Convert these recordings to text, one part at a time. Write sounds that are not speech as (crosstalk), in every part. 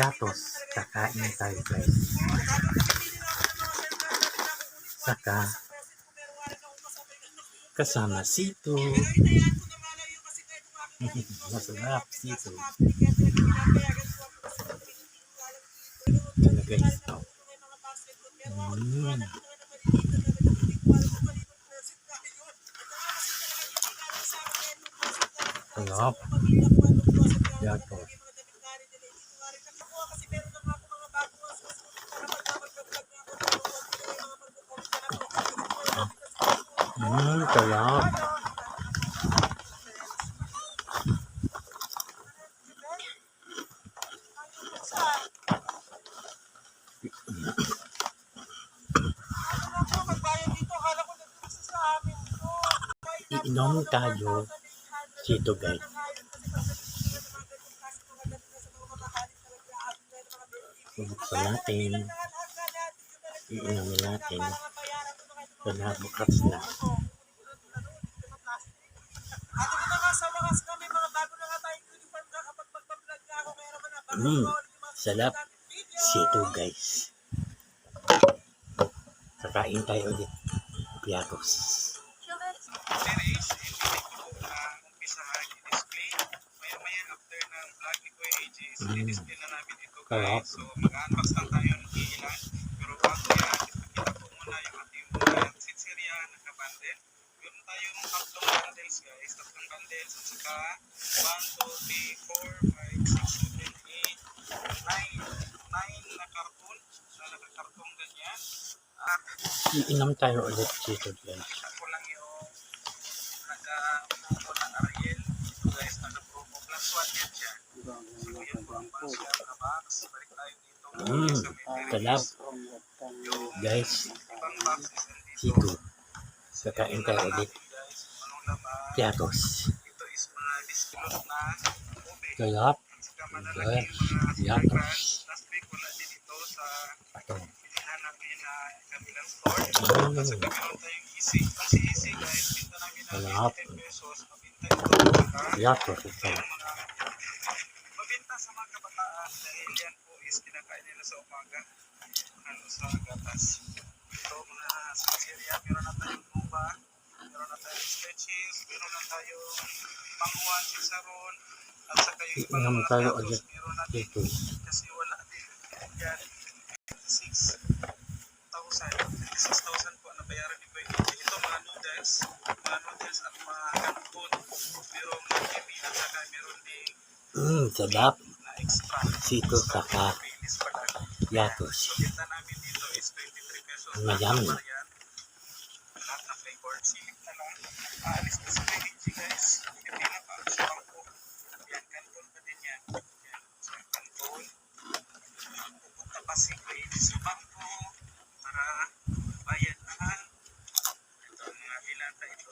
Yatos, kakain tayo guys. Saka, kasama sito. (laughs) Masarap sito. Ito na guys. Mm. Sarap. Yatos. Mm, sarap. Iinom tayo dito guys. Bubuksan natin. Iinomin natin. Wala bukas na. Mm, sarap. Sito guys. Kakain tayo ulit. So Mm. Sarap. So mag-unbox lang tayo ng ilan. Pero bago yan, ipakita ko muna yung ating mga sitseria na kabundle. Meron tayong tatlong bundles guys, tatlong bundles. At saka 1, 2, 3, 4, 5, 6, 7, 8, 9, 9 na karton. Na nakakartong ganyan. At Iinom tayo ulit dito guys. ako lang yung nag-promo na Ariel. Ito guys, nag-promo. Plus one yan siya. So yun po ang box siya na box. Balik tayo dito. Mm, Sa may sarap. Yung Guys, ibang box is nandito. sito. Kakain tayo ulit. Guys, anong laman? Piatos. Ito is mga discount na ube. Wala din ito sa Ito. bilihan namin na kabilang store. At saka meron tayong easy. Kasi easy guys, pinta namin ng Sarap. 10 pesos. Mabinta ito. Ito. Mabenta sa mga kabataan dahil yan po is kinakain nila sa umaga ano sa gatas. So mga spesya, meron na tayong tuba, meron na tayong stretches, meron na tayong pangwan, chicharon, at saka yung ibang Iinom mga tayo ulit dito. kasi wala din yan 6,000 6,000 po na bayaran ni Boy ito mga noodles mga noodles at mga kanton pero mga kimi at saka meron din Mm, sarap. na extra. Sito saka yatos. So, kita namin dito is 23 pesos. Mayami. Lahat na flavor. Silip na lang. Aalis na sa PHG guys. Hindi na pa. Sa bangko. Yan, kanton pa din yan. Yan, sa kanton. Pupunta pa si PHG sa bangko para bayad na. Ito ang mga hilata ito.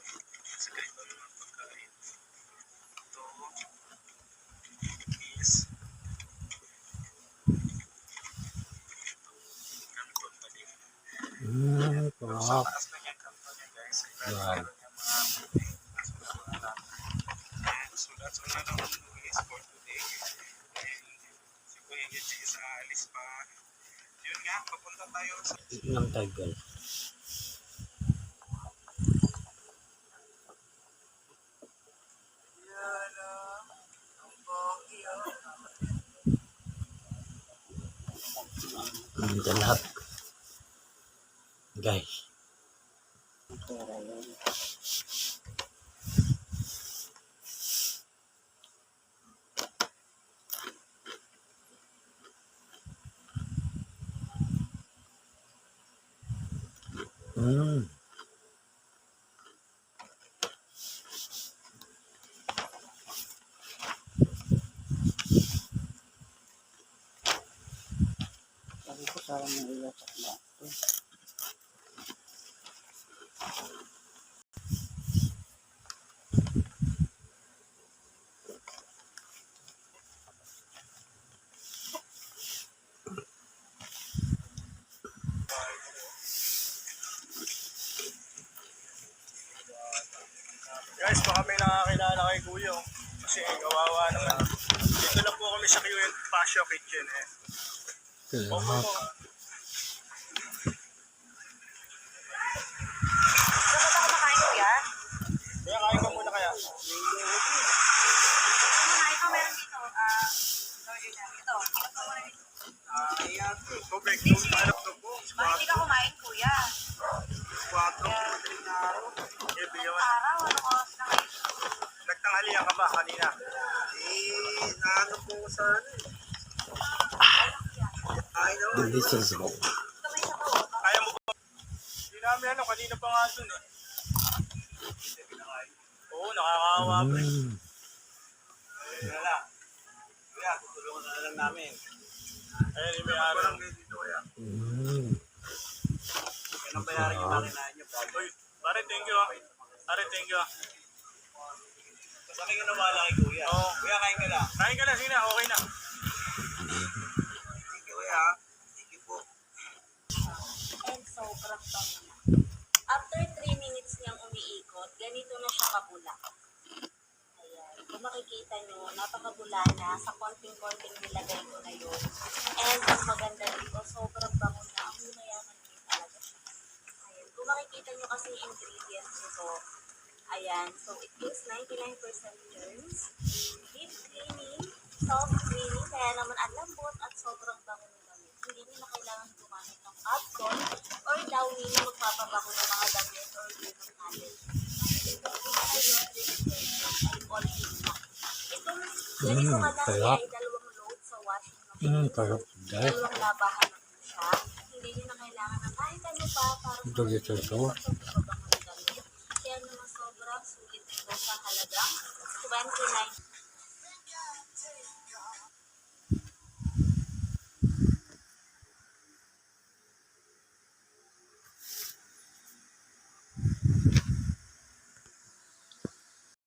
Sa ganito naman pagkain. Ito is kanton pa din. Mm, Sa sarap. taas na yung kanto niya guys. Wow. Meron yung mga puti. Mas wala. And so that's all na lang ang release guys. Mm. Sabi ko parang naiyak sa bato. Guys, baka may nakakilala kay Kuya. oh. Kasi kawawa naman. Dito lang po kami sa QN Pasio Kitchen eh. Salamat. Dapat kanina? Eh, naano po sa ano. Ay, no. Delicious may sabaw. Kaya mo ba? Hindi namin ano, kanina pa nga dun eh. Oo, nakakawa pa eh. Mm. Lang. Kuya, tutulungan na lang namin. Ayun, yung may araw. Mm. Yan ang bayaran yung makinain niyo. Uy, pare, thank you ah. Pare, thank you ah. Basta may ginawa lang kay Kuya. Oo. Kuya, kain ka na. Kain ka na, sige na, okay na. Thank you, Kuya. Thank you po. And sobrang bango na. After 3 minutes niyang umiikot, ganito na siya kabula. Ayan. Kung makikita nyo, napakabula na. Sa konting-konting nilagay ko na yun. presenters. Deep cleaning, soft cleaning, kaya naman ang lambot at sobrang bango ng damit. Hindi nyo na kailangan gumamit ng popcorn or dawin na magpapabango ng mga damit or lumang natin. Itong ganito mm, kadami ay dalawang load sa washing machine. Mm, tayo. Dalawang labahan na siya. Hindi nyo na kailangan ng kahit ano pa para sa pagpapabango. 10 to